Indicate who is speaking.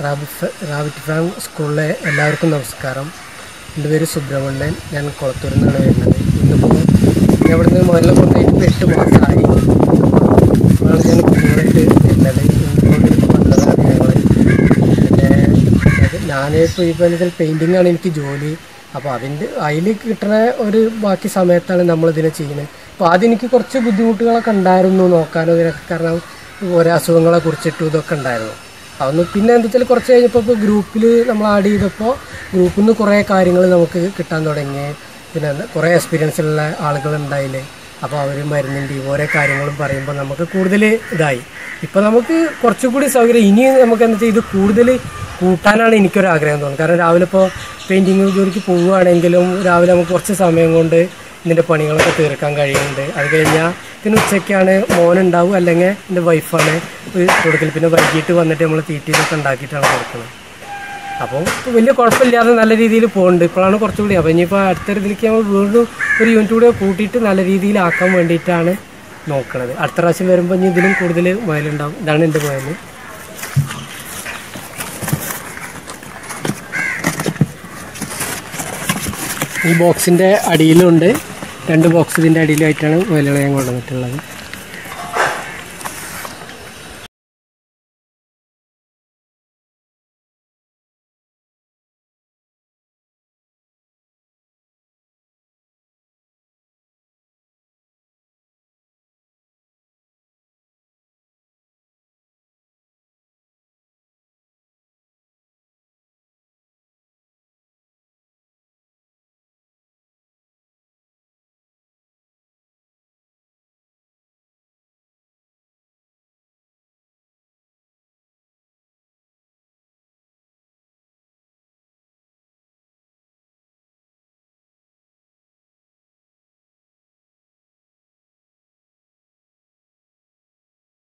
Speaker 1: Rabbit rabbit farm സ്കൂളിലെ എല്ലാവർക്കും നമസ്കാരം. എന്റെ പേര് സുബ്രഹ്മണ്യൻ. ഞാൻ കുളത്തൂരിൽ നിന്നാണ് വരുന്നത്. ഇന്നിപ്പോൾ ഞാൻ നിന്ന് മുതലിൽ കൊണ്ടുപോയിട്ട് ഇപ്പോൾ എട്ട് മാസമായി. അതാണ് ഞാൻ കുഞ്ഞുങ്ങളായിട്ട് വരുന്നത് വന്നതാണ് ഞങ്ങൾ അത് ഇപ്പോൾ ആണ് എനിക്ക് ജോലി. അപ്പോൾ അതിന്റെ അതിൽ കിട്ടുന്ന ഒരു ബാക്കി സമയത്താണ് നമ്മളിതിനെ ചെയ്യുന്നത്. അപ്പോൾ എനിക്ക് കുറച്ച് ബുദ്ധിമുട്ടുകളൊക്കെ ഉണ്ടായിരുന്നു നോക്കാനോ ഇതിനൊക്കെ കാരണം ഓരോ അസുഖങ്ങളെ കുറിച്ചിട്ടും ഇതൊക്കെ ഉണ്ടായിരുന്നു. അതൊന്ന് പിന്നെ എന്താ വെച്ചാൽ കുറച്ച് കഴിഞ്ഞപ്പോൾ ഇപ്പോൾ ഗ്രൂപ്പിൽ നമ്മൾ ആഡ് ചെയ്തപ്പോൾ ഗ്രൂപ്പിൽ നിന്ന് കുറേ കാര്യങ്ങൾ നമുക്ക് കിട്ടാൻ തുടങ്ങി. പിന്നെ കുറേ എക്സ്പീരിയൻസ് ഉള്ള ആളുകൾ ഉണ്ടായില്ലേ? അപ്പോൾ അവർ മരുന്നിന്റെയും ഓരോ കാര്യങ്ങളും പറയുമ്പോൾ നമുക്ക് കൂടുതൽ ഇതായി. ഇപ്പോൾ നമുക്ക് കുറച്ചുകൂടി സൗകര്യം. ഇനി നമുക്ക് എന്താ വെച്ചാൽ ഇത് കൂടുതൽ കൂട്ടാനാണ് എനിക്കൊരു ആഗ്രഹം തോന്നുന്നത്. കാരണം രാവിലെ ഇപ്പോൾ പെയിന്റിങ് ജോലിക്ക് പോവുകയാണെങ്കിലും രാവിലെ നമുക്ക് കുറച്ച് സമയം കൊണ്ട് ഇതിന്റെ പണികളൊക്കെ തീർക്കാൻ കഴിയുന്നുണ്ട്. അത് കഴിഞ്ഞാൽ പിന്നെ ഉച്ചയ്ക്കാണ് മോനുണ്ടാവും അല്ലെങ്കിൽ എന്റെ വൈഫാണ് കൊടുക്കൽ പിന്നെ വൈകിട്ട് വന്നിട്ട് നമ്മൾ തീറ്റയിലൊക്കെ ഉണ്ടാക്കിയിട്ടാണ് കൊടുക്കുന്നത് അപ്പോൾ വലിയ കുഴപ്പമില്ലാതെ നല്ല രീതിയിൽ പോകുന്നുണ്ട് ഇപ്പോഴാണ് കുറച്ചുകൂടി അപ്പോൾ ഇനിയിപ്പോൾ അടുത്ത ഇതിലേക്ക് നമ്മൾ വീണ്ടും ഒരു യൂണിറ്റ് കൂടെ കൂട്ടിയിട്ട് നല്ല രീതിയിലാക്കാൻ വേണ്ടിയിട്ടാണ് നോക്കണത്. അടുത്ത പ്രാവശ്യം വരുമ്പോൾ ഇനി ഇതിലും കൂടുതൽ മുയലുണ്ടാവും ഇതാണ് എന്റെ മുയൽ ഈ ബോക്സിന്റെ അടിയിലുണ്ട്. രണ്ട് ബോക്സ് ഇതിന്റെ അടിയിലായിട്ടാണ് മുയലുകളെ ഞാൻ കൊണ്ടുവന്നിട്ടുള്ളത്.